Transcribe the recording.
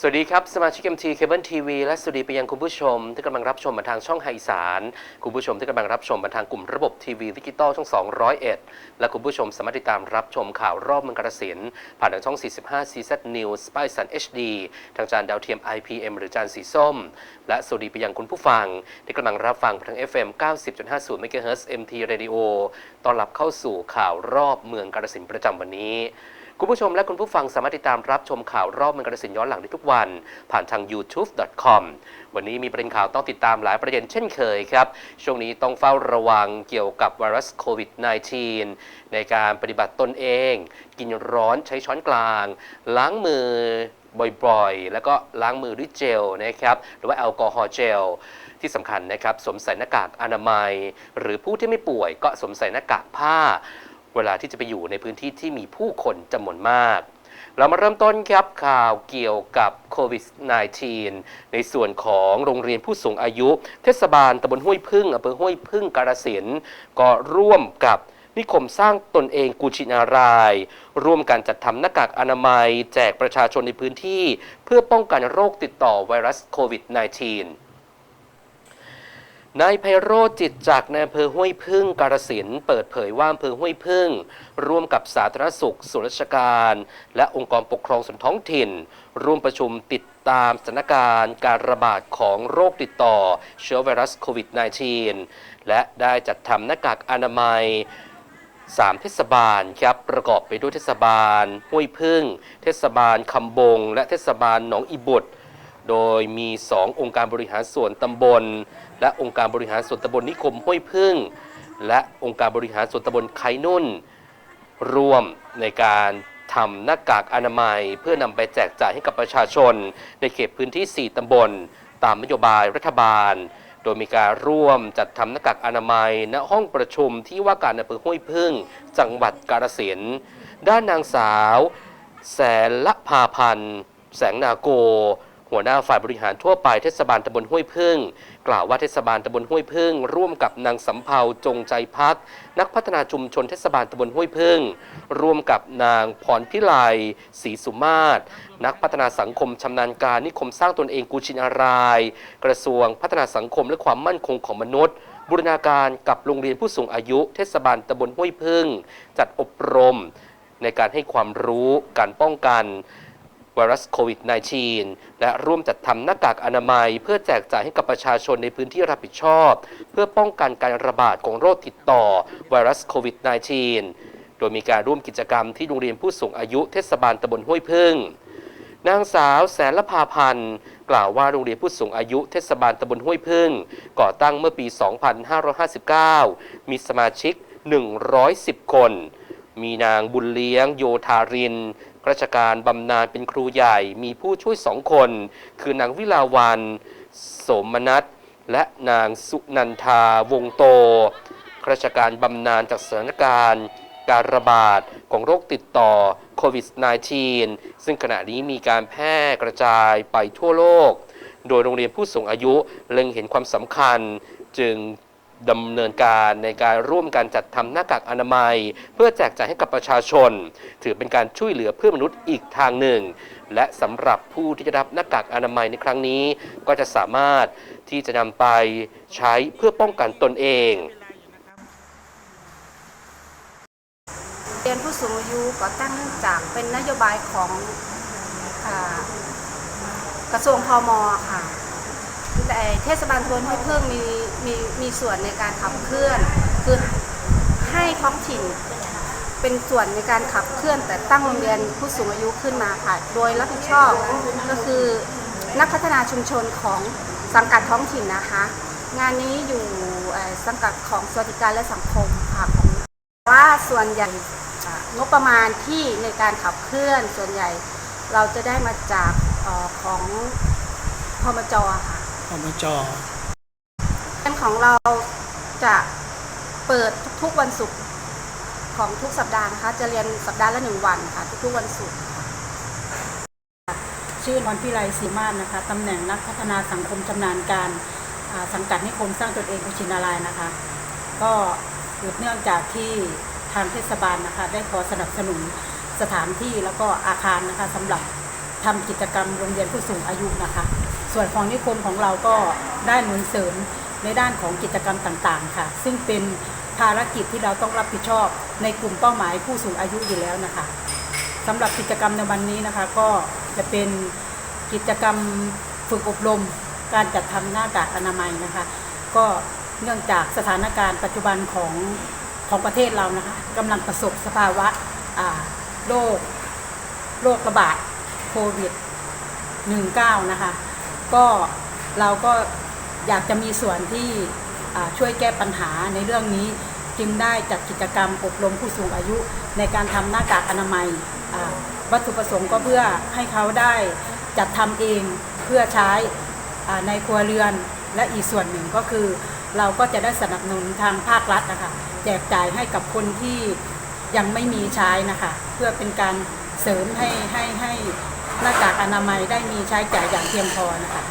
สวัสดีครับ สมาชิก MT Cable TV และสวัสดีไปยังคุณผู้ชม ที่กำลังรับชมมาทางช่องไฮสานคุณผู้ชมที่กำลังรับชมมาทางกลุ่มระบบทีวีดิจิตอลช่อง 201 และคุณผู้ชมสามารถติดตามรับชมข่าวรอบเมืองกาฬสินธ์ผ่านทางช่อง 45 CZ News ป้ายสัน HD ทางจานดาวเทียม IPM หรือจานสีส้ม และสวัสดีไปยังคุณผู้ฟัง ที่กำลังรับฟังทาง FM 90.50 MHz MT Radio ต้อนรับเข้าสู่ข่าวรอบเมืองกาฬสินธ์ประจำวันนี้ คุณผู้ชมและคุณผู้ฟังสามารถติดตามรับชมข่าวรอบเมืองกาฬสินย้อนหลังได้ทุกวัน ผ่านทาง youtube.com วันนี้มีประเด็นข่าวต้องติดตามหลายประเด็นเช่นเคยครับ ช่วงนี้ต้องเฝ้าระวังเกี่ยวกับไวรัสโควิด -19 ในการปฏิบัติตนเอง กินร้อนใช้ช้อนกลาง ล้างมือบ่อยๆ แล้วก็ล้างมือด้วยเจลนะครับ หรือว่าแอลกอฮอล์เจล ที่สำคัญนะครับ สวมใส่หน้ากากอนามัย หรือผู้ที่ไม่ป่วยก็สวมใส่หน้ากากผ้า เวลาที่จะไปอยู่ในพื้นที่ที่มีผู้คนจำนวนมาก เรามาเริ่มต้นครับข่าวเกี่ยวกับโควิด -19 ในส่วนของโรงเรียนผู้สูงอายุ เทศบาลตำบลห้วยพึ่งอำเภอห้วยพึ่งกาฬสินก็ร่วมกับนิคมสร้างตนเองกุชินาราย ร่วมกันจัดทำหน้ากากอนามัย แจกประชาชนในพื้นที่ เพื่อป้องกันโรคติดต่อไวรัสโควิด -19 นายไพโรจน์จิตจากในอำเภอห้วยพึ่งกาฬสินธุ์เปิดเผยว่าอำเภอห้วยพึ่ง ร่วมกับสาธารณสุขส่วนราชการ และองค์กรปกครองส่วนท้องถิ่น ร่วมประชุมติดตามสถานการณ์การระบาดของโรคติดต่อเชื้อไวรัสโควิด -19 และได้จัดทำหน้ากากอนามัย3เทศบาลครับประกอบไปด้วยเทศบาลห้วยพึ่ง เทศบาลคำบง และเทศบาลหนองอีบุตร โดยมี 2 องค์การบริหารส่วนตำบล และองค์การบริหารส่วนตำบลนิคมห้วยพึ่ง และองค์การบริหารส่วนตำบลไคนุ่น ร่วมในการทำหน้ากากอนามัย เพื่อนำไปแจกจ่ายให้กับประชาชน ในเขตพื้นที่ 4ตำบล ตามนโยบายรัฐบาล โดยมีการร่วมจัดทำหน้ากากอนามัย ณห้องประชุมที่ว่าการอำเภอห้วยพึ่ง จังหวัดกาฬสินธุ์ด้านนางสาว แสนละพาพันธ์แสงนาโก หัวหน้าฝ่ายบริหารทั่วไปเทศบาลตำบลห้วยพึ่ง กล่าวว่าเทศบาลตำบลห้วยพึ่ง ร่วมกับนางสำเภาจงใจพัก นักพัฒนาชุมชนเทศบาลตำบลห้วยพึ่ง ร่วมกับนางพรพิไลศรีสุมาศนักพัฒนาสังคมชำนาญการนิคมสร้างตนเองกูชินาราย กระทรวงพัฒนาสังคมและความมั่นคงของมนุษย์บูรณาการกับโรงเรียนผู้สูงอายุ เทศบาลตำบลห้วยพึ่ง จัดอบรม ในการให้ความรู้การป้องกัน ไวรัสโควิด -19 และร่วมจัดทำหน้ากากอนามัย เพื่อแจกจ่ายให้กับประชาชนในพื้นที่รับผิดชอบ เพื่อป้องกันการระบาดของโรคติดต่อไวรัสโควิด -19 โดยมีการร่วมกิจกรรมที่โรงเรียนผู้สูงอายุเทศบาลตำบลห้วยพึ่งนางสาวแสนละพาพันธ์กล่าวว่าโรงเรียนผู้สูงอายุเทศบาลตำบลห้วยพึ่ง ก่อตั้งเมื่อปี 2559 มีสมาชิก 110 คน มีนางบุญเลี้ยงโยธาริน ราชการบำนาญเป็นครูใหญ่ มีผู้ช่วยสองคน คือนางวิลาวันโสมนัทและนางสุนันทาวงโตราชการบำนาญจากสถานการณ์การระบาดของโรคติดต่อโควิด -19 ซึ่งขณะนี้มีการแพร่กระจายไปทั่วโลก โดยโรงเรียนผู้สูงอายุเล็งเห็นความสำคัญจึง ดำเนินการในการร่วมกันจัดทำหน้ากากอนามัย เพื่อแจกจ่ายให้กับประชาชน ถือเป็นการช่วยเหลือเพื่อนมนุษย์อีกทางหนึ่ง และสำหรับผู้ที่จะรับหน้ากากอนามัยในครั้งนี้ ก็จะสามารถที่จะนำไปใช้เพื่อป้องกันตนเองเรียนผู้สูงอายุก่อตั้งเนื่องจากเป็นนโยบายของอกระทรวงพมค่ะแต่เทศบาลตำบลห้วยเพิ่งมี มีมีส่วนในการขับเคลื่อน คือให้ท้องถิ่นเป็นส่วนในการขับเคลื่อน แต่ตั้งโรงเรียนผู้สูงอายุขึ้นมาค่ะ โดยรับผิดชอบก็คือนักพัฒนาชุมชนของสังกัดท้องถิ่นนะคะ งานนี้อยู่สังกัดของสวัสดิการและสังคมค่ะของว่าส่วนใหญ่งบประมาณที่ในการขับเคลื่อนส่วนใหญ่เราจะได้มาจากออของพมจค่ะอบจ ของเราจะเปิดทุกๆวันศุกร์ของทุกสัปดาห์นะคะ จะเรียนสัปดาห์ละหนึ่งวันค่ะ ทุกๆวันศุกร์ชื่อพรพิไลศรีมาศนะคะตำแหน่งนักพัฒนาสังคมชำนาญการสังกัดนิคมสร้างตนเองกุชินารายนะคะ ก็สืบเนื่องจากที่ทางเทศบาลนะคะ ได้ขอสนับสนุนสถานที่แล้วก็อาคารนะคะสำหรับทำกิจกรรมโรงเรียนผู้สูงอายุนะคะ ส่วนของนิคมของเราก็ได้หนุนเสริม ในด้านของกิจกรรมต่างๆ ค่ะ ซึ่งเป็นภารกิจที่เราต้องรับผิดชอบ ในกลุ่มเป้าหมายผู้สูงอายุอยู่แล้วนะคะสำหรับกิจกรรมในวันนี้นะคะ ก็จะเป็นกิจกรรมฝึกอบรม การจัดทำหน้ากากอนามัยนะคะ ก็เนื่องจากสถานการณ์ปัจจุบันของของประเทศเรานะคะกำลังประสบสภาวะอ่าโรคโรคระบาดโควิด 19 นะคะ ก็เราก็ อยากจะมีส่วนที่ช่วยแก้ปัญหาในเรื่องนี้จึงได้จัดกิจกรรมอบรมผู้สูงอายุ ในการทำหน้ากากอนามัย วัตถุประสงค์ก็เพื่อให้เขาได้จัดทำเองเพื่อใช้ในครัวเรือนและอีกส่วนหนึ่งก็คือ เราก็จะได้สนับสนุนทางภาครัฐนะคะแจกจ่ายให้กับคนที่ยังไม่มีใช้นะคะเพื่อเป็นการเสริมให้ให้ให้หน้ากากอนามัยได้มีใช้จ่ายอย่างเพียงพอนะคะ